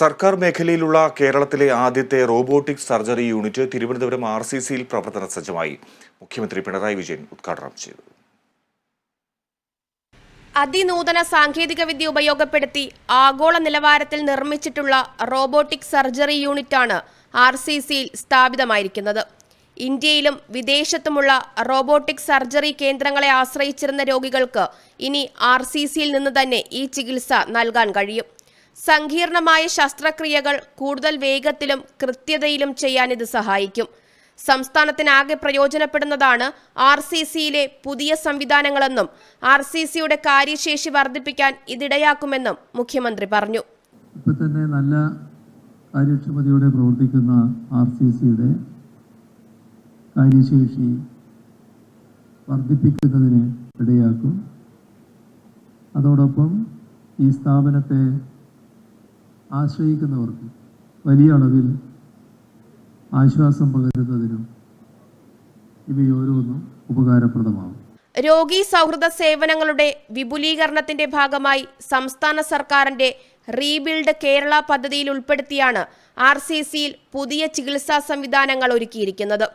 സർക്കാർ മേഖലയിലുള്ള കേരളത്തിലെ ആദ്യത്തെ robotic surgery unit Thiruvananthapuram R C സിയിൽ പ്രവർത്തന സജ്ജമായി. മുഖ്യമന്ത്രി പിണറായി വിജയൻ ഉദ്ഘാടനം ചെയ്തു. അതിനൂതന സാങ്കേതികവിദ്യ ഉപയോഗപ്പെടുത്തി ആഗോള നിലവാരത്തിൽ നിർമ്മിച്ചിട്ടുള്ള റോബോട്ടിക് സർജറി യൂണിറ്റാണ് ആർ സി സിയിൽ സ്ഥാപിതമായിരിക്കുന്നത്. ഇന്ത്യയിലും വിദേശത്തുമുള്ള റോബോട്ടിക് സർജറി കേന്ദ്രങ്ങളെ ആശ്രയിച്ചിരുന്ന രോഗികൾക്ക് ഇനി ആർ സി സിയിൽ നിന്ന് തന്നെ ഈ ചികിത്സ നൽകാൻ കഴിയും. സങ്കീർണമായ ശസ്ത്രക്രിയകൾ കൂടുതൽ വേഗത്തിലും കൃത്യതയിലും ചെയ്യാൻ ഇത് സഹായിക്കും. സംസ്ഥാനത്തിനാകെ പ്രയോജനപ്പെടുന്നതാണ് ആർ സി സിയിലെ പുതിയ സംവിധാനങ്ങളെന്നും ആർ സി സിയുടെ കാര്യശേഷി വർദ്ധിപ്പിക്കാൻ ഇതിടയാക്കുമെന്നും മുഖ്യമന്ത്രി പറഞ്ഞു. ഇപ്പം തന്നെ നല്ല കാര്യക്ഷമതയോടെ പ്രവർത്തിക്കുന്ന ആർ സി സിയുടെ കാര്യശേഷി വർദ്ധിപ്പിക്കുന്നതിന് ഇടയാക്കും. അതോടൊപ്പം ഈ സ്ഥാപനത്തെ ആശ്രയിക്കുന്നവർക്ക് വലിയ അളവിൽ ആശ്വാസം പകരുന്നതിനും ഇവയോരോന്നും ഉപകാരപ്രദമാകും. രോഗി സൗഹൃദ സേവനങ്ങളുടെ വിപുലീകരണത്തിന്റെ ഭാഗമായി സംസ്ഥാന സർക്കാരിന്റെ റീബിൽഡ് കേരള പദ്ധതിയിൽ ഉൾപ്പെടുത്തിയാണ് ആർ സി സിയിൽ പുതിയ ചികിത്സാ സംവിധാനങ്ങൾ ഒരുക്കിയിരിക്കുന്നത്.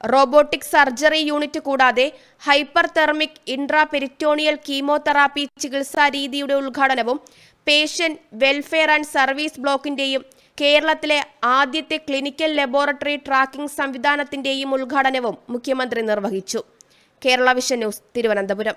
റോബോട്ടിക് സർജറി യൂണിറ്റ് കൂടാതെ ഹൈപ്പർ തെർമിക് ഇൻട്രാപെരിറ്റോണിയൽ കീമോതെറാപ്പി ചികിത്സാ രീതിയുടെ ഉദ്ഘാടനവും പേഷ്യന്റ് വെൽഫെയർ ആൻഡ് സർവീസ് ബ്ലോക്കിന്റെയും കേരളത്തിലെ ആദ്യത്തെ ക്ലിനിക്കൽ ലബോറട്ടറി ട്രാക്കിംഗ് സംവിധാനത്തിന്റെയും ഉദ്ഘാടനവും മുഖ്യമന്ത്രി നിർവഹിച്ചു. Kerala vision news Thiruvananthapuram.